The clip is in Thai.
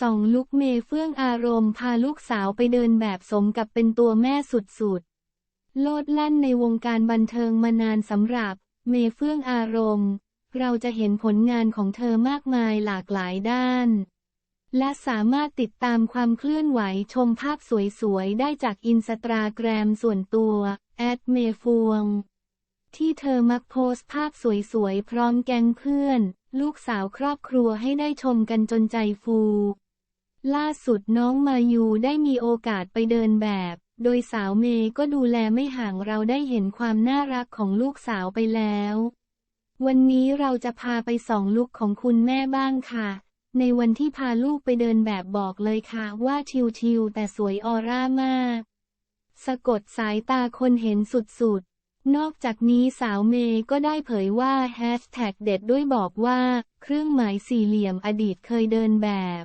ส่องลุกเมเฟื่องอารมณ์พาลูกสาวไปเดินแบบสมกับเป็นตัวแม่สุดๆ โลดแล่นในวงการบันเทิงมานานสำหรับ เมเฟื่องอารมณ์ เราจะเห็นผลงานของเธอมากมายหลากหลายด้าน และสามารถติดตามความเคลื่อนไหวชมภาพสวยๆ ได้จากอินสตาแกรมส่วนตัวแอดเมฟวงที่เธอมักโพสต์ภาพสวยๆ พร้อมแก๊งเพื่อน ลูกสาวครอบครัวให้ได้ชมกันจนใจฟู ล่าสุดน้องมายูได้มีโอกาสไปเดินแบบ โดยสาวเมย์ก็ดูแลไม่ห่างเราได้เห็นความน่ารักของลูกสาวไปแล้ว วันนี้เราจะพาไปส่องลุกของคุณแม่บ้างค่ะ ในวันที่พาลูกไปเดินแบบบอกเลยค่ะว่าชิวๆแต่สวยออร่ามาก สะกดสายตาคนเห็นสุดๆ นอกจากนี้สาวเมย์ก็ได้เผยว่าแฮชแท็กเด็ดด้วยบอกว่า เครื่องหมายสี่เหลี่ยมอดีตเคยเดินแบบ